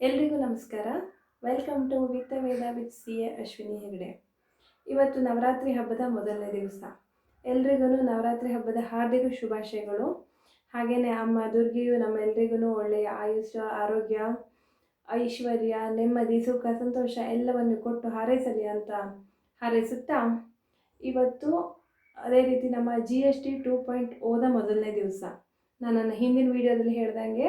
ಎಲ್ರಿಗೂ ನಮಸ್ಕಾರ. Welcome to Vittaveda with C A Ashwini Hegde ಇವತ್ತು ನವರಾತ್ರಿ ಹಬ್ಬದ ಮೊದಲನೇ ದಿವಸ. ಎಲ್ರಿಗೂ ನವರಾತ್ರಿ ಹಬ್ಬದ ಹಾರ್ದಿಕ ಶುಭಾಶಯಗಳು. ಹಾಗೆಯೇ ಅಮ್ಮ ದುರ್ಗಿಯು ನಮ್ಮೆಲ್ರಿಗೂ ಒಳ್ಳೆಯ ಆಯುಷ್ಯ, ಆರೋಗ್ಯ, ಐಶ್ವರ್ಯ, ನೆಮ್ಮದಿ, ಸುಖ, ಸಂತೋಷ ಎಲ್ಲವನ್ನು ಕೊಟ್ಟು ಹಾರೈಸಲಿ ಅಂತ ಹಾರೈಸುತ್ತಾ? ಇವತ್ತು ಅದೇ ರೀತಿ ನಮ್ಮ G S T two point ಓದ ಮೊದಲನೇ ದಿವಸ. ನಾನು ನನ್ನ ಹಿಂದಿನ ವಿಡಿಯೋದಲ್ಲಿ ಹೇಳ್ದಂಗೆ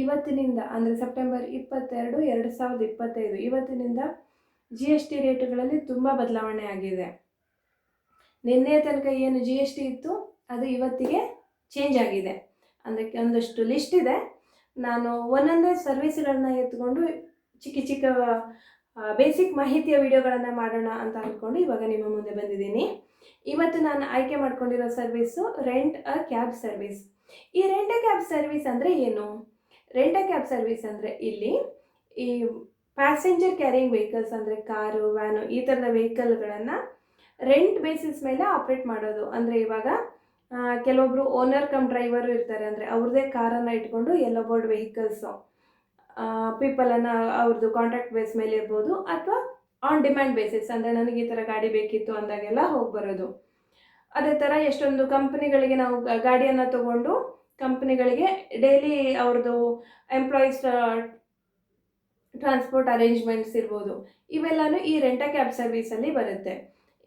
ಇವತ್ತಿನಿಂದ, ಅಂದರೆ ಸೆಪ್ಟೆಂಬರ್ ಇಪ್ಪತ್ತೆರಡು, ಎರಡು ಸಾವಿರದ ಇಪ್ಪತ್ತೈದು, ಇವತ್ತಿನಿಂದ ಜಿ ಎಸ್ ಟಿ ರೇಟುಗಳಲ್ಲಿ ತುಂಬ ಬದಲಾವಣೆ ಆಗಿದೆ. ನಿನ್ನೆ ತನಕ ಏನು ಜಿ ಎಸ್ ಟಿ ಇತ್ತು, ಅದು ಇವತ್ತಿಗೆ ಚೇಂಜ್ ಆಗಿದೆ. ಅದಕ್ಕೆ ಒಂದಷ್ಟು ಲಿಸ್ಟ್ ಇದೆ. ನಾನು ಒಂದೊಂದೇ ಸರ್ವಿಸ್ಗಳನ್ನ ಎತ್ಕೊಂಡು ಚಿಕ್ಕ ಚಿಕ್ಕ ಬೇಸಿಕ್ ಮಾಹಿತಿಯ ವಿಡಿಯೋಗಳನ್ನು ಮಾಡೋಣ ಅಂತ ಅಂದ್ಕೊಂಡು ಇವಾಗ ನಿಮ್ಮ ಮುಂದೆ ಬಂದಿದ್ದೀನಿ. ಇವತ್ತು ನಾನು ಆಯ್ಕೆ ಮಾಡ್ಕೊಂಡಿರೋ service rent a cab service ಈ ರೆಂಟ್ ಅ ಕ್ಯಾಬ್ ಸರ್ವಿಸ್ ಅಂದರೆ ಏನು? ರೆಂಟ್ ಕ್ಯಾಬ್ ಸರ್ವಿಸ್ ಅಂದರೆ ಇಲ್ಲಿ ಈ ಪ್ಯಾಸೆಂಜರ್ ಕ್ಯಾರಿಂಗ್ ವೆಹಿಕಲ್ಸ್ ಅಂದರೆ ಕಾರು ವ್ಯಾನು ಈ ಥರದ ವೆಹಿಕಲ್ಗಳನ್ನು ರೆಂಟ್ ಬೇಸಿಸ್ ಮೇಲೆ ಆಪ್ರೇಟ್ ಮಾಡೋದು. ಅಂದರೆ ಇವಾಗ ಕೆಲವೊಬ್ಬರು ಓನರ್ ಕಮ್ ಡ್ರೈವರು ಇರ್ತಾರೆ ಅಂದರೆ ಅವ್ರದ್ದೇ ಕಾರನ್ನು ಇಟ್ಕೊಂಡು ಎಲ್ಲೋ ಬೋರ್ಡ್ ವೆಹಿಕಲ್ಸು ಪೀಪಲನ್ನು ಅವ್ರದ್ದು ಕಾಂಟ್ರಾಕ್ಟ್ ಬೇಸ್ ಮೇಲೆ ಇರ್ಬೋದು ಅಥವಾ ಆನ್ ಡಿಮ್ಯಾಂಡ್ ಬೇಸಿಸ್ ಅಂದರೆ ನನಗೆ ಈ ಥರ ಗಾಡಿ ಬೇಕಿತ್ತು ಅಂದಾಗೆಲ್ಲ ಹೋಗಿ ಬರೋದು. ಅದೇ ಥರ ಎಷ್ಟೊಂದು ಕಂಪ್ನಿಗಳಿಗೆ ನಾವು ಗಾಡಿಯನ್ನು ತಗೊಂಡು ಕಂಪ್ನಿಗಳಿಗೆ ಡೈಲಿ ಅವ್ರದ್ದು ಎಂಪ್ಲಾಯೀಸ್ ಟ್ರಾನ್ಸ್ಪೋರ್ಟ್ ಅರೇಂಜ್ಮೆಂಟ್ಸ್ ಇರ್ಬೋದು. ಇವೆಲ್ಲನೂ ಈ ರೆಂಟ ಕ್ಯಾಬ್ ಸರ್ವಿಸಲ್ಲಿ ಬರುತ್ತೆ.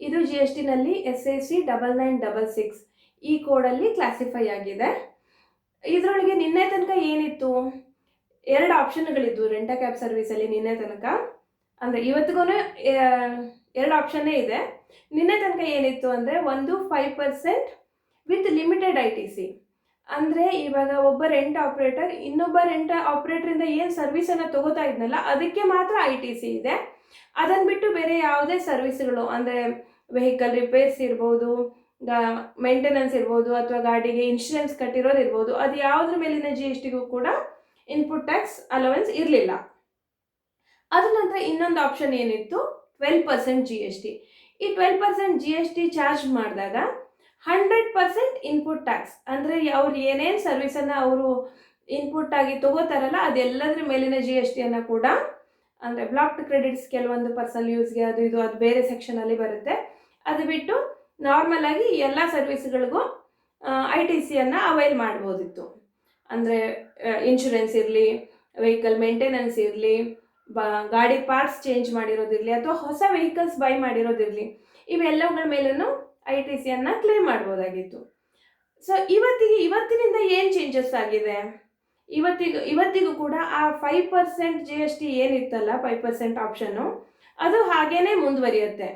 ಇದು G S ಟಿನಲ್ಲಿ S A C double nine double six ಈ ಕೋಡಲ್ಲಿ ಕ್ಲಾಸಿಫೈ ಆಗಿದೆ. ಇದರೊಳಗೆ ನಿನ್ನೆ ತನಕ ಏನಿತ್ತು? ಎರಡು ಆಪ್ಷನ್ಗಳಿದ್ವು ರೆಂಟ ಕ್ಯಾಬ್ ಸರ್ವಿಸಲ್ಲಿ ನಿನ್ನೆ ತನಕ. ಅಂದರೆ ಇವತ್ತಿಗೂ ಎರಡು ಆಪ್ಷನ್ನೇ ಇದೆ. ನಿನ್ನೆ ತನಕ ಏನಿತ್ತು ಅಂದರೆ ಒಂದು five percent with limited I T C ಅಂದರೆ ಇವಾಗ ಒಬ್ಬ ರೆಂಟ್ ಆಪ್ರೇಟರ್ ಇನ್ನೊಬ್ಬ ರೆಂಟ್ ಆಪ್ರೇಟರಿಂದ ಏನು ಸರ್ವಿಸನ್ನು ತಗೋತಾ ಇದ್ನಲ್ಲ, ಅದಕ್ಕೆ ಮಾತ್ರ ಐ ಟಿ ಸಿ ಇದೆ. ಅದನ್ನು ಬಿಟ್ಟು ಬೇರೆ ಯಾವುದೇ ಸರ್ವಿಸ್ಗಳು ಅಂದರೆ ವೆಹಿಕಲ್ ರಿಪೇರ್ಸ್ ಇರ್ಬೋದು ಮೇಂಟೆನೆನ್ಸ್ ಇರ್ಬೋದು, ಅಥವಾ ಗಾಡಿಗೆ ಇನ್ಶೂರೆನ್ಸ್ ಕಟ್ಟಿರೋದು ಇರ್ಬೋದು, ಅದು ಯಾವುದ್ರ ಮೇಲಿನ ಜಿ ಎಸ್ ಟಿಗೂ ಕೂಡ ಇನ್ಪುಟ್ ಟ್ಯಾಕ್ಸ್ ಅಲವೆನ್ಸ್ ಇರಲಿಲ್ಲ. ಅದ ನಂತರ ಇನ್ನೊಂದು ಆಪ್ಷನ್ ಏನಿತ್ತು? Twelve percent G S T ಈ twelve percent G S T charge ಮಾಡಿದಾಗ ಹಂಡ್ರೆಡ್ ಪರ್ಸೆಂಟ್ ಇನ್ಪುಟ್ ಟ್ಯಾಕ್ಸ್ ಅಂದರೆ ಅವ್ರು ಏನೇನು ಸರ್ವಿಸನ್ನು ಅವರು ಇನ್ಪುಟ್ ಆಗಿ ತಗೋತಾರಲ್ಲ, ಅದೆಲ್ಲದ್ರ ಮೇಲಿನ ಜಿ ಎಸ್ ಟಿಯನ್ನು ಕೂಡ, ಅಂದರೆ ಬ್ಲಾಕ್ಡ್ ಕ್ರೆಡಿಟ್ಸ್ ಕೆಲವೊಂದು ಪರ್ಸನಲ್ ಯೂಸ್ಗೆ ಅದು ಇದು ಅದು ಬೇರೆ ಸೆಕ್ಷನಲ್ಲಿ ಬರುತ್ತೆ. ಅದು ಬಿಟ್ಟು ನಾರ್ಮಲ್ ಆಗಿ ಎಲ್ಲ ಸರ್ವಿಸ್ಗಳಿಗೂ ಐ ಟಿ ಸಿಯನ್ನು ಅವೈಲ್ ಮಾಡ್ಬೋದಿತ್ತು. ಅಂದರೆ ಇನ್ಶೂರೆನ್ಸ್ ಇರಲಿ ವೆಹಿಕಲ್ ಮೇಂಟೆನೆನ್ಸ್ ಇರಲಿ, ಬ, ಗಾಡಿ ಪಾರ್ಟ್ಸ್ ಚೇಂಜ್ ಮಾಡಿರೋದಿರಲಿ, ಅಥವಾ ಹೊಸ ವೆಹಿಕಲ್ಸ್ ಬೈ ಮಾಡಿರೋದಿರಲಿ, ಇವೆಲ್ಲವುಗಳ ಮೇಲೂ ಐ ಟಿ ಸಿಯನ್ನು ಕ್ಲೇಮ್ ಮಾಡ್ಬೋದಾಗಿತ್ತು. ಸೊ ಇವತ್ತಿಗೆ ಇವತ್ತಿನಿಂದ ಏನು ಚೇಂಜಸ್ ಆಗಿದೆ? ಇವತ್ತಿಗೂ ಇವತ್ತಿಗೂ ಕೂಡ ಆ five percent G S T ಏನಿತ್ತಲ್ಲ five percent ಆಪ್ಷನ್ನು ಅದು ಹಾಗೇನೆ ಮುಂದುವರಿಯುತ್ತೆ.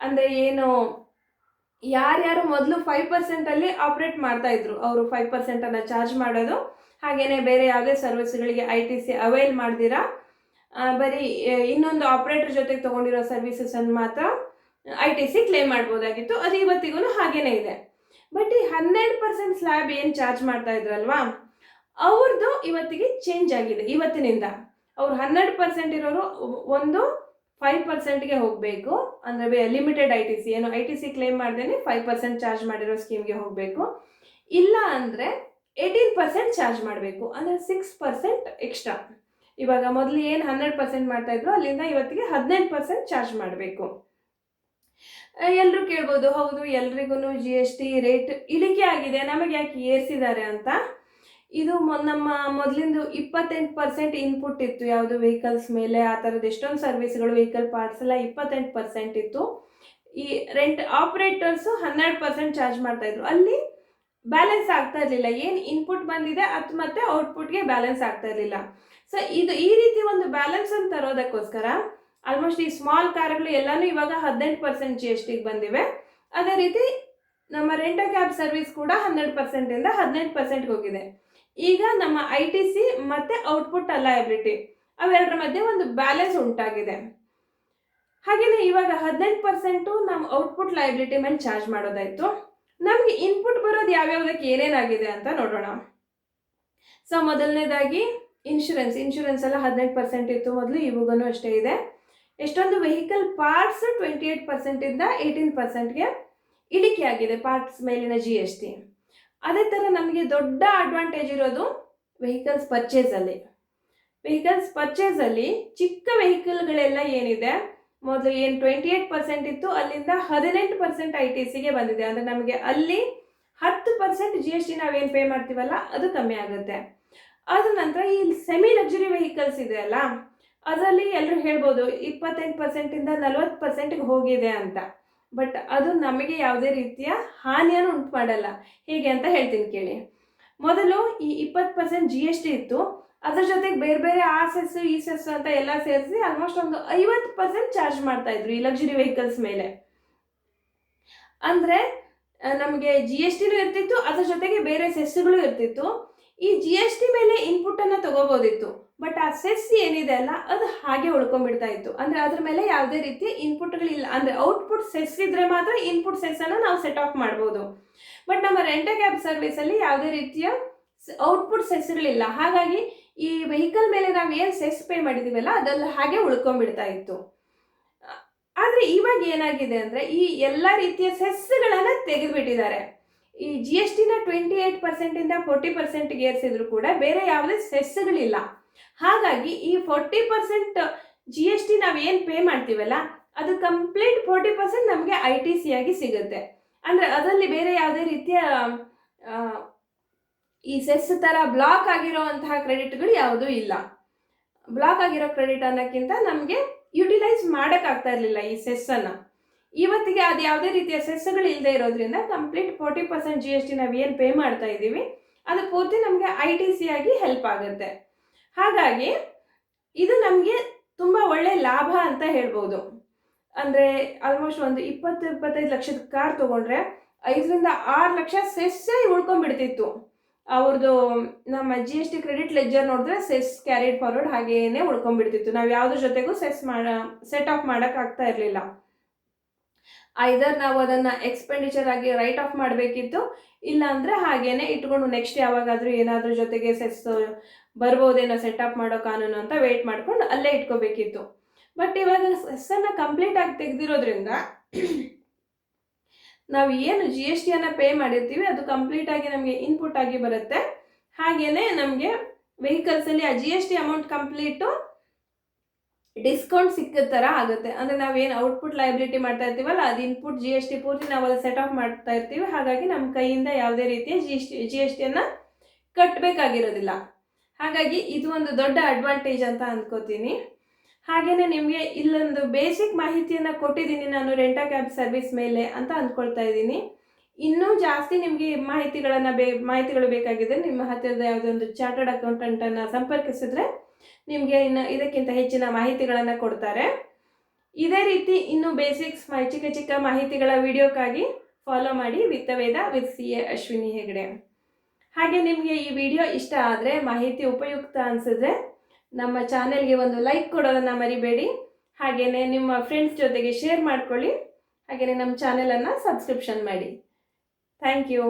ಅಂದರೆ ಏನು, ಯಾರ್ಯಾರು ಮೊದಲು ಫೈವ್ ಪರ್ಸೆಂಟಲ್ಲಿ ಆಪ್ರೇಟ್ ಮಾಡ್ತಾ ಇದ್ರು, ಅವರು ಫೈವ್ ಪರ್ಸೆಂಟನ್ನು ಚಾರ್ಜ್ ಮಾಡೋದು ಹಾಗೆಯೇ ಬೇರೆ ಯಾವುದೇ ಸರ್ವಿಸ್ಗಳಿಗೆ ಐ ಟಿ ಸಿ ಅವೈಲ್ ಮಾಡ್ದಿರಾ? ಬರೀ ಇನ್ನೊಂದು ಆಪ್ರೇಟರ್ ಜೊತೆಗೆ ತೊಗೊಂಡಿರೋ ಸರ್ವಿಸಸನ್ನು ಮಾತ್ರ ಐ ಟಿ ಸಿ ಕ್ಲೇಮ್ ಮಾಡ್ಬೋದಾಗಿತ್ತು. ಅದು ಇವತ್ತಿಗೂ ಹಾಗೇನೇ ಇದೆ. ಬಟ್ ಈ ಹನ್ನೆರಡು ಪರ್ಸೆಂಟ್ ಸ್ಲ್ಯಾಬ್ ಏನು ಚಾರ್ಜ್ ಮಾಡ್ತಾ ಇದ್ರಲ್ವಾ? ಅವ್ರದ್ದು ಇವತ್ತಿಗೆ ಚೇಂಜ್ ಆಗಿದೆ, ಇವತ್ತಿನಿಂದ. ಅವ್ರು ಹನ್ನೆರಡು ಪರ್ಸೆಂಟ್ ಇರೋರು ಒಂದು ಫೈವ್ ಪರ್ಸೆಂಟ್ಗೆ ಹೋಗಬೇಕು. ಅಂದರೆ ಲಿಮಿಟೆಡ್ ಐ ಟಿ ಸಿ ಏನು ಐ ಟಿ ಸಿ ಕ್ಲೇಮ್ ಮಾಡ್ದೇನೆ ಫೈವ್ ಪರ್ಸೆಂಟ್ ಚಾರ್ಜ್ ಮಾಡಿರೋ ಸ್ಕೀಮ್ಗೆ ಹೋಗಬೇಕು. ಇಲ್ಲ ಅಂದರೆ ಏಯ್ಟೀನ್ ಪರ್ಸೆಂಟ್ ಚಾರ್ಜ್ ಮಾಡಬೇಕು. ಅಂದರೆ ಸಿಕ್ಸ್ ಪರ್ಸೆಂಟ್ ಎಕ್ಸ್ಟ್ರಾ ಇವಾಗ ಮೊದಲು ಏನು ಹನ್ನೆರಡು ಪರ್ಸೆಂಟ್ ಮಾಡ್ತಾ ಇದ್ರು, ಅಲ್ಲಿಂದ ಇವತ್ತಿಗೆ ಹದಿನೆಂಟು ಪರ್ಸೆಂಟ್ ಚಾರ್ಜ್ ಮಾಡಬೇಕು. ಎಲ್ಲರೂ ಕೇಳ್ಬೋದು, ಹೌದು ಎಲ್ರಿಗೂ ಜಿ ಎಸ್ ಟಿ ರೇಟ್ ಇಳಿಕೆ ಆಗಿದೆ, ನಮಗೆ ಯಾಕೆ ಏರಿಸಿದ್ದಾರೆ ಅಂತ? ಇದು ನಮ್ಮ ಮೊದಲಿಂದು ಇಪ್ಪತ್ತೆಂಟು ಪರ್ಸೆಂಟ್ ಇನ್ಪುಟ್ ಇತ್ತು, ಯಾವುದು ವೆಹಿಕಲ್ಸ್ ಮೇಲೆ, ಆ ಥರದ್ದು ಎಷ್ಟೊಂದು ಸರ್ವಿಸ್ಗಳು ವೆಹಿಕಲ್ ಪಾರ್ಟ್ಸ್ ಎಲ್ಲ ಇಪ್ಪತ್ತೆಂಟು ಪರ್ಸೆಂಟ್ ಇತ್ತು. ಈ ರೆಂಟ್ ಆಪ್ರೇಟರ್ಸು ಹನ್ನೆರಡು ಪರ್ಸೆಂಟ್ ಚಾರ್ಜ್ ಮಾಡ್ತಾ ಇದ್ರು. ಅಲ್ಲಿ ಬ್ಯಾಲೆನ್ಸ್ ಆಗ್ತಾ ಇರಲಿಲ್ಲ, ಏನು ಇನ್ಪುಟ್ ಬಂದಿದೆ, ಅದು ಮತ್ತೆ ಔಟ್ಪುಟ್ಗೆ ಬ್ಯಾಲೆನ್ಸ್ ಆಗ್ತಾ ಇರಲಿಲ್ಲ. ಸೊ ಇದು ಈ ರೀತಿ ಒಂದು ಬ್ಯಾಲೆನ್ಸ್ ಅನ್ನು ತರೋದಕ್ಕೋಸ್ಕರ ಆಲ್ಮೋಸ್ಟ್ ಈ ಸ್ಮಾಲ್ ಕಾರ್ಗಳು ಎಲ್ಲಾನು ಇವಾಗ ಹದಿನೆಂಟು ಪರ್ಸೆಂಟ್ ಜಿ ಎಸ್ ಟಿಗೆ ಬಂದಿವೆ. ಅದೇ ರೀತಿ ನಮ್ಮ ರೆಂಟೋ ಕ್ಯಾಬ್ ಸರ್ವಿಸ್ ಕೂಡ ಹನ್ನೆರಡು ಪರ್ಸೆಂಟಿಂದ ಹದಿನೆಂಟು ಪರ್ಸೆಂಟ್ ಹೋಗಿದೆ. ಈಗ ನಮ್ಮ ಐ ಟಿ ಸಿ ಮತ್ತು ಔಟ್ಪುಟ್ ಅಲಯಬಿಲಿಟಿ ಅವೆರಡರ ಮಧ್ಯೆ ಒಂದು ಬ್ಯಾಲೆನ್ಸ್ ಉಂಟಾಗಿದೆ. ಹಾಗೆಯೇ ಇವಾಗ ಹದಿನೆಂಟು ಪರ್ಸೆಂಟು ನಮ್ಮ ಔಟ್ಪುಟ್ ಲಯಬಿಲಿಟಿ ಮೇಲೆ ಚಾರ್ಜ್ ಮಾಡೋದಾಯಿತು. ನಮಗೆ ಇನ್ಪುಟ್ ಬರೋದು ಯಾವ್ಯಾವುದಕ್ಕೆ ಏನೇನಾಗಿದೆ ಅಂತ ನೋಡೋಣ. ಸೊ ಮೊದಲನೇದಾಗಿ ಇನ್ಶೂರೆನ್ಸ್ ಇನ್ಶೂರೆನ್ಸ್ ಎಲ್ಲ ಹದಿನೆಂಟು ಪರ್ಸೆಂಟ್ ಇತ್ತು ಮೊದಲು ಇವಾಗೂ ಅಷ್ಟೇ ಇದೆ. ಎಷ್ಟೊಂದು ವೆಹಿಕಲ್ ಪಾರ್ಟ್ಸ್ ಟ್ವೆಂಟಿ ಏಯ್ಟ್ ಪರ್ಸೆಂಟಿಂದ ಏಯ್ಟೀನ್ ಪರ್ಸೆಂಟ್ಗೆ ಇಳಿಕೆ ಆಗಿದೆ ಪಾರ್ಟ್ಸ್ ಮೇಲಿನ ಜಿ ಎಸ್ ಟಿ ಅದೇ ಥರ ನಮಗೆ ದೊಡ್ಡ ಅಡ್ವಾಂಟೇಜ್ ಇರೋದು ವೆಹಿಕಲ್ಸ್ ಪರ್ಚೇಸಲ್ಲಿ ವೆಹಿಕಲ್ಸ್ ಪರ್ಚೇಸಲ್ಲಿ ಚಿಕ್ಕ ವೆಹಿಕಲ್ಗಳೆಲ್ಲ ಏನಿದೆ? ಮೊದಲು ಏನು ಟ್ವೆಂಟಿ ಏಟ್ ಪರ್ಸೆಂಟ್ ಇತ್ತು, ಅಲ್ಲಿಂದ ಹದಿನೆಂಟು ಪರ್ಸೆಂಟ್ ಐ ಟಿ ಸಿಗೆ ಬಂದಿದೆ. ಅಂದರೆ ನಮಗೆ ಅಲ್ಲಿ ಹತ್ತು ಪರ್ಸೆಂಟ್ ಜಿ ಎಸ್ ಟಿ ನಾವೇನು ಪೇ ಮಾಡ್ತೀವಲ್ಲ, ಅದು ಕಮ್ಮಿ ಆಗುತ್ತೆ. ಅದ ನಂತರ ಈ ಸೆಮಿ ಲಕ್ಸುರಿ ವೆಹಿಕಲ್ಸ್ ಇದೆ ಅಲ್ಲ? ಅದರಲ್ಲಿ ಎಲ್ಲರೂ ಹೇಳ್ಬೋದು ಇಪ್ಪತ್ತೆಂಟು ಪರ್ಸೆಂಟಿಂದ ನಲ್ವತ್ತು ಪರ್ಸೆಂಟ್ಗೆ ಹೋಗಿದೆ ಅಂತ. ಬಟ್ ಅದು ನಮಗೆ ಯಾವುದೇ ರೀತಿಯ ಹಾನಿಯನ್ನು ಉಂಟು ಮಾಡಲ್ಲ. ಹೇಗೆ ಅಂತ ಹೇಳ್ತೀನಿ ಕೇಳಿ. ಮೊದಲು ಈ ಇಪ್ಪತ್ತು ಪರ್ಸೆಂಟ್ ಜಿ ಎಸ್ ಟಿ ಇತ್ತು. ಅದ್ರ ಜೊತೆಗೆ ಬೇರೆ ಬೇರೆ ಆ ಸೆಸ್ಸು ಈ ಸೆಸ್ಸು ಅಂತ ಎಲ್ಲ ಸೇರಿಸಿ ಆಲ್ಮೋಸ್ಟ್ ಒಂದು ಐವತ್ತು ಪರ್ಸೆಂಟ್ ಚಾರ್ಜ್ ಮಾಡ್ತಾ ಇದ್ರು ಈ ಲಕ್ಸುರಿ ವೆಹಿಕಲ್ಸ್ ಮೇಲೆ. ಅಂದರೆ ನಮಗೆ ಜಿ ಎಸ್ ಟಿನೂ ಇರ್ತಿತ್ತು, ಅದ್ರ ಜೊತೆಗೆ ಬೇರೆ ಸೆಸ್ಸುಗಳು ಇರ್ತಿತ್ತು. ಈ ಜಿ ಎಸ್ ಟಿ ಮೇಲೆ ಇನ್ಪುಟನ್ನು ತಗೋಬೋದಿತ್ತು. ಬಟ್ ಆ ಸೆಸ್ ಏನಿದೆ ಅಲ್ಲ, ಅದು ಹಾಗೆ ಉಳ್ಕೊಂಡ್ಬಿಡ್ತಾ ಇತ್ತು. ಅಂದರೆ ಅದ್ರ ಮೇಲೆ ಯಾವುದೇ ರೀತಿ ಇನ್ಪುಟ್ಗಳಿಲ್ಲ ಅಂದರೆ ಔಟ್ಪುಟ್ ಸೆಸ್ ಇದ್ರೆ ಮಾತ್ರ ಇನ್ಪುಟ್ ಸೆಸ್ಸನ್ನು ನಾವು ಸೆಟ್ ಆಫ್ ಮಾಡ್ಬೋದು. ಬಟ್ ನಮ್ಮ ರೆಂಟ ಕ್ಯಾಬ್ ಸರ್ವಿಸಲ್ಲಿ ಯಾವುದೇ ರೀತಿಯ ಔಟ್ಪುಟ್ ಸೆಸ್ಗಳಿಲ್ಲ ಹಾಗಾಗಿ ಈ ವೆಹಿಕಲ್ ಮೇಲೆ ನಾವು ಏನು ಸೆಸ್ ಪೇ ಮಾಡಿದ್ದೀವಲ್ಲ ಅದೆಲ್ಲ ಹಾಗೆ ಉಳ್ಕೊಂಡ್ಬಿಡ್ತಾ ಇತ್ತು. ಆದರೆ ಇವಾಗ ಏನಾಗಿದೆ ಅಂದರೆ, ಈ ಎಲ್ಲ ರೀತಿಯ ಸೆಸ್ಗಳನ್ನು ತೆಗೆದುಬಿಟ್ಟಿದ್ದಾರೆ. ಈ ಜಿ ಎಸ್ ಟಿನ ಟ್ವೆಂಟಿ ಏಯ್ಟ್ ಪರ್ಸೆಂಟಿಂದ ಫೋರ್ಟಿ ಪರ್ಸೆಂಟ್ಗೆ ಏರಿಸಿದ್ರು ಕೂಡ ಬೇರೆ ಯಾವುದೇ ಸೆಸ್ಗಳಿಲ್ಲ ಹಾಗಾಗಿ ಈ forty percent G S T ನಾವು ಏನು ಪೇ ಮಾಡ್ತೀವಲ್ಲ, ಅದು ಕಂಪ್ಲೀಟ್ ಫೋರ್ಟಿ ಪರ್ಸೆಂಟ್ ನಮಗೆ ಐ ಟಿ ಸಿ ಆಗಿ ಸಿಗುತ್ತೆ. ಅಂದರೆ ಅದರಲ್ಲಿ ಬೇರೆ ಯಾವುದೇ ರೀತಿಯ ಈ ಸೆಸ್ ಥರ ಬ್ಲಾಕ್ ಆಗಿರೋವಂತಹ ಕ್ರೆಡಿಟ್ಗಳು ಯಾವುದೂ ಇಲ್ಲ. ಬ್ಲಾಕ್ ಆಗಿರೋ ಕ್ರೆಡಿಟ್ ಅನ್ನೋಕ್ಕಿಂತ ನಮಗೆ ಯುಟಿಲೈಸ್ ಮಾಡೋಕ್ಕಾಗ್ತಾ ಇರಲಿಲ್ಲ ಈ ಸೆಸ್ಸನ್ನು ಇವತ್ತಿಗೆ ಅದು ಯಾವುದೇ ರೀತಿಯ ಸೆಸ್ಸುಗಳು ಇಲ್ಲದೆ ಇರೋದ್ರಿಂದ complete forty percent G S T ನಾವು ಏನು ಪೇ ಮಾಡ್ತಾ ಇದ್ದೀವಿ ಅದು ಪೂರ್ತಿ ನಮಗೆ ಐ ಟಿ ಸಿ ಆಗಿ ಹೆಲ್ಪ್ ಆಗುತ್ತೆ. ಹಾಗಾಗಿ ಇದು ನಮಗೆ ತುಂಬ ಒಳ್ಳೆ ಲಾಭ ಅಂತ ಹೇಳ್ಬೋದು. ಅಂದರೆ ಆಲ್ಮೋಸ್ಟ್ ಒಂದು ಇಪ್ಪತ್ತು, ಇಪ್ಪತ್ತೈದು ಲಕ್ಷದ ಕಾರ್ ತೊಗೊಂಡ್ರೆ ಐದರಿಂದ ಆರು ಲಕ್ಷ ಸೆಸ್ಸೇ ಉಳ್ಕೊಂಡ್ಬಿಡ್ತಿತ್ತು. ಅವ್ರದ್ದು ನಮ್ಮ G S T credit ledger ನೋಡಿದ್ರೆ ಸೆಸ್ ಕ್ಯಾರಿಡ್ ಫಾರ್ವರ್ಡ್ ಹಾಗೇನೆ ಉಳ್ಕೊಂಡ್ಬಿಡ್ತಿತ್ತು. ನಾವು ಯಾವುದ್ರ ಜೊತೆಗೂ ಸೆಸ್ ಮಾಡ ಸೆಟ್ ಆಫ್ ಮಾಡೋಕ್ಕಾಗ್ತಾ ಇರಲಿಲ್ಲ. ಐದರ್ ನಾವು ಅದನ್ನು ಎಕ್ಸ್ಪೆಂಡಿಚರ್ ಆಗಿ ರೈಟ್ ಆಫ್ ಮಾಡಬೇಕಿತ್ತು ಇಲ್ಲ ಅಂದ್ರೆ ಹಾಗೇನೆ ಇಟ್ಕೊಂಡು ನೆಕ್ಸ್ಟ್ ಯಾವಾಗಾದರೂ ಏನಾದರೂ ಜೊತೆಗೆ ಸೆಸ್ ಬರ್ಬೋದೇನೋ ಸೆಟ್ ಅಪ್ ಮಾಡೋ ಕಾನೂನು ಅಂತ ವೆಯ್ಟ್ ಮಾಡ್ಕೊಂಡು ಅಲ್ಲೇ ಇಟ್ಕೋಬೇಕಿತ್ತು. ಬಟ್ ಇವಾಗ ಸೆಸ್ಸನ್ನು ಕಂಪ್ಲೀಟ್ ಆಗಿ ತೆಗೆದಿರೋದ್ರಿಂದ ನಾವು ಏನು ಜಿ ಎಸ್ ಟಿಯನ್ನು ಪೇ ಮಾಡಿರ್ತೀವಿ, ಅದು ಕಂಪ್ಲೀಟ್ ಆಗಿ ನಮಗೆ ಇನ್ಪುಟ್ ಆಗಿ ಬರುತ್ತೆ. ಹಾಗೆಯೇ ನಮಗೆ ವೆಹಿಕಲ್ಸಲ್ಲಿ ಆ G S T amount complete discount ಸಿಕ್ಕ ಥರ ಆಗುತ್ತೆ. ಅಂದರೆ ನಾವೇನು ಔಟ್ಪುಟ್ ಲೈಬಿಲಿಟಿ ಮಾಡ್ತಾ ಇರ್ತೀವಲ್ಲ, ಅದು ಇನ್ಪುಟ್ ಜಿ ಎಸ್ ಟಿ ಪೂರ್ತಿ ನಾವು ಅದು ಸೆಟ್ ಆಫ್ ಮಾಡ್ತಾ ಇರ್ತೀವಿ. ಹಾಗಾಗಿ ನಮ್ಮ ಕೈಯಿಂದ ಯಾವುದೇ ರೀತಿಯ G S T G S ಟಿಯನ್ನು ಕಟ್ಟಬೇಕಾಗಿರೋದಿಲ್ಲ ಹಾಗಾಗಿ ಇದು ಒಂದು ದೊಡ್ಡ ಅಡ್ವಾಂಟೇಜ್ ಅಂತ ಅಂದ್ಕೋತೀನಿ ಹಾಗೆಯೇ ನಿಮಗೆ ಇಲ್ಲೊಂದು ಬೇಸಿಕ್ ಮಾಹಿತಿಯನ್ನು ಕೊಟ್ಟಿದ್ದೀನಿ ನಾನು ರೆಂಟಾ ಕ್ಯಾಬ್ ಸರ್ವಿಸ್ ಮೇಲೆ ಅಂತ ಅಂದ್ಕೊಳ್ತಾ ಇದ್ದೀನಿ. ಇನ್ನೂ ಜಾಸ್ತಿ ನಿಮಗೆ ಮಾಹಿತಿಗಳನ್ನು ಬೇ, ಮಾಹಿತಿಗಳು ಬೇಕಾಗಿದೆ. ನಿಮ್ಮ ಹತ್ತಿರದ ಯಾವುದೋ ಒಂದು ಚಾರ್ಟರ್ಡ್ ಅಕೌಂಟೆಂಟನ್ನು ಸಂಪರ್ಕಿಸಿದ್ರೆ ನಿಮಗೆ ಇನ್ನು ಇದಕ್ಕಿಂತ ಹೆಚ್ಚಿನ ಮಾಹಿತಿಗಳನ್ನು ಕೊಡ್ತಾರೆ. ಇದೇ ರೀತಿ ಇನ್ನು ಬೇಸಿಕ್ಸ್ ಚಿಕ್ಕ ಚಿಕ್ಕ ಮಾಹಿತಿಗಳ ವಿಡಿಯೋಕ್ಕಾಗಿ ಫಾಲೋ ಮಾಡಿ Vittaveda with C A Ashwini Hegde. ಹಾಗೆ ನಿಮಗೆ ಈ ವಿಡಿಯೋ ಇಷ್ಟ ಆದರೆ, ಮಾಹಿತಿ ಉಪಯುಕ್ತ ಅನಿಸಿದ್ರೆ ನಮ್ಮ ಚಾನೆಲ್ಗೆ ಒಂದು ಲೈಕ್ ಕೊಡೋದನ್ನು ಮರಿಬೇಡಿ. ಹಾಗೆಯೇ ನಿಮ್ಮ ಫ್ರೆಂಡ್ಸ್ ಜೊತೆಗೆ ಶೇರ್ ಮಾಡ್ಕೊಳ್ಳಿ. ಹಾಗೆಯೇ ನಮ್ಮ ಚಾನೆಲನ್ನು ಸಬ್ಸ್ಕ್ರಿಪ್ಷನ್ ಮಾಡಿ. Thank you